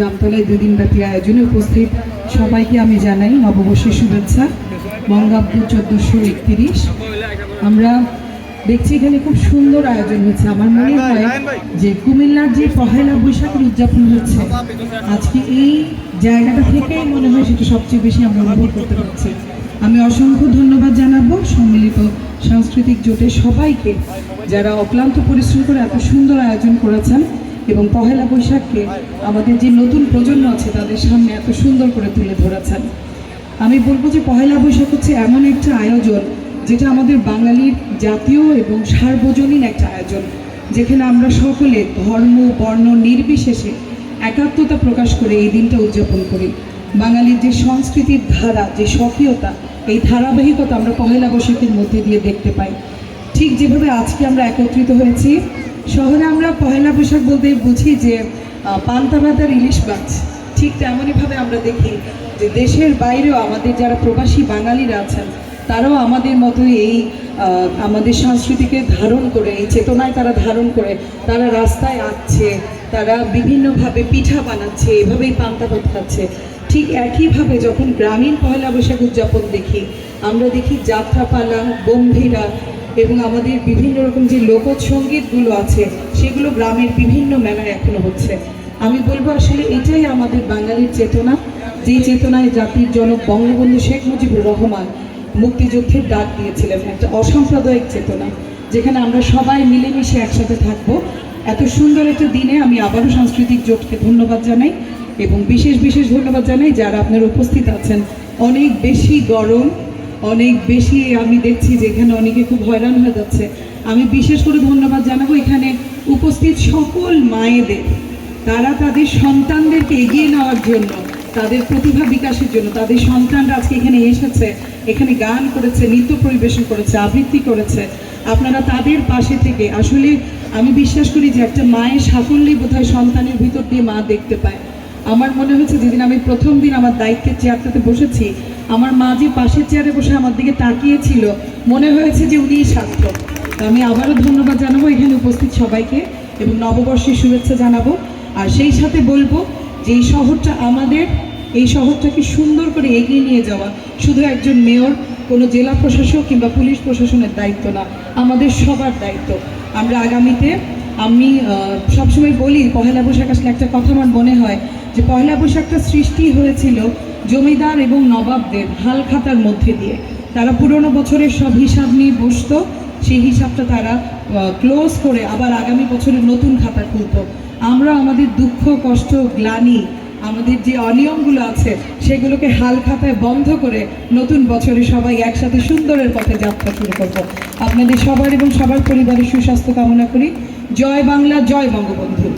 জামতলায় দুদিন ব্যাপী আয়োজনে উপস্থিত। সবাইকে আমি জানাই নববর্ষের শুভেচ্ছা। বঙ্গাব্দ চোদ্দোশো একত্রিশ। আমরা দেখছি এখানে খুব সুন্দর আয়োজন হচ্ছে। আমার মনে হয় যে কুমিল্লার যে পহেলা বৈশাখের উদযাপন হচ্ছে আজকে এই জায়গাটা থেকেই মনে হয় সেটা সবচেয়ে বেশি আমরা অনুভব করতে পারছি। আমি অসংখ্য ধন্যবাদ জানাব সম্মিলিত সাংস্কৃতিক জোটের সবাইকে যারা অক্লান্ত পরিশ্রম করে এত সুন্দর আয়োজন করেছেন। এবং পহেলা বৈশাখকে আমাদের যে নতুন প্রজন্ম আছে তাদের সামনে এত সুন্দর করে তুলে ধরেছেন। আমি বলব যে পহেলা বৈশাখ হচ্ছে এমন একটা আয়োজন যেটা আমাদের বাঙালির জাতীয় এবং সার্বজনীন একটা আয়োজন, যেখানে আমরা সকলে ধর্ম, বর্ণ নির্বিশেষে একাত্মতা প্রকাশ করে এই দিনটা উদযাপন করি। বাঙালির যে সংস্কৃতির ধারা, যে স্বকীয়তা, এই ধারাবাহিকতা আমরা পহেলা বৈশাখের মধ্যে দিয়ে দেখতে পাই। ঠিক যেভাবে আজকে আমরা একত্রিত হয়েছি শহরে আমরা পহেলা বৈশাখ বলতে বুঝি যে পান্তা ভাত আর ইলিশ মাছ। ঠিক তেমনইভাবে আমরা দেখি যে, দেশের বাইরেও আমাদের যারা প্রবাসী বাঙালিরা আছেন, তারাও আমাদের মতোই এই আমাদের সংস্কৃতিকে ধারণ করে, এই চেতনায় তারা ধারণ করে, তারা রাস্তায় আসছে তারা বিভিন্নভাবে পিঠা বানাচ্ছে, এভাবেই পান্তা ভাত খাচ্ছে। ঠিক একইভাবে যখন গ্রামীণ পয়লা বৈশাখ উদযাপন দেখি, আমরা দেখি যাত্রাপালা, গম্ভীরা এবং আমাদের বিভিন্ন রকম যে লোকসঙ্গীতগুলো আছে, সেগুলো গ্রামের বিভিন্ন মেলায় এখনও হচ্ছে। আমি বলব আসলে এটাই আমাদের বাঙালির চেতনা। যেই চেতনায় জাতির জনক বঙ্গবন্ধু শেখ মুজিবুর রহমান মুক্তিযুদ্ধের ডাক দিয়েছিলেন, একটা অসাম্প্রদায়িক চেতনা, যেখানে আমরা সবাই মিলেমিশে একসাথে থাকব। এত সুন্দর একটা দিনে আমি আবারও সাংস্কৃতিক জোটকে ধন্যবাদ জানাই এবং বিশেষ বিশেষ ধন্যবাদ জানাই যারা আপনারা উপস্থিত আছেন। অনেক বেশি গরম অনেক বেশি আমি দেখছি যে এখানে অনেকে খুব হয়রান হয়ে যাচ্ছে। আমি বিশেষ করে ধন্যবাদ জানাব এখানে উপস্থিত সকল মায়েদের। তারা তাদের সন্তানদেরকে এগিয়ে নেওয়ার জন্য, তাদের প্রতিভা বিকাশের জন্য, তাদের সন্তানরা আজকে এখানে এসেছে, এখানে গান করেছে, নৃত্য পরিবেশন করেছে, আবৃত্তি করেছে। আপনারা তাদের পাশে থেকে, আসলে আমি বিশ্বাস করি যে একটা মায়ের সাফল্যই বোধহয় সন্তানের ভিতর দিয়ে মা দেখতে পায়। আমার মনে হয়েছে যেদিন আমি প্রথম দিন আমার দায়িত্বের চেয়ারটাতে বসেছি, আমার মা যে পাশের চেয়ারে বসে আমার দিকে তাকিয়েছিল, মনে হয়েছে যে উনিই সার্থক আমি আবারও ধন্যবাদ জানাব এখানে উপস্থিত সবাইকে এবং নববর্ষের শুভেচ্ছা জানাব। আর সেই সাথে বলব যে এই শহরটা আমাদের, এই শহরটাকে সুন্দর করে এগিয়ে নিয়ে যাওয়া শুধু একজন মেয়র, কোনো জেলা প্রশাসক কিংবা পুলিশ প্রশাসনের দায়িত্ব না, আমাদের সবার দায়িত্ব। আমরা আগামীতে, আমি সবসময় বলি, পহেলা বৈশাখ আসলে একটা কথা আমার মনে হয় যে পয়লা বৈশাখটা সৃষ্টি হয়েছিল জমিদার এবং নবাবদের হাল খাতার মধ্যে দিয়ে। তারা পুরনো বছরের সব হিসাব নিয়ে বসতো, সেই হিসাবটা তারা ক্লোজ করে আবার আগামী বছরের নতুন খাতা খুলতো। আমরা আমাদের দুঃখ, কষ্ট, গ্লানি, আমাদের যে অনিয়মগুলো আছে, সেগুলোকে হাল খাতায় বন্ধ করে নতুন বছরে সবাই একসাথে সুন্দরের পথে যাত্রা শুরু করব। আপনাদের সবার এবং সবার পরিবারের সুস্বাস্থ্য কামনা করি। জয় বাংলা, জয় বঙ্গবন্ধু।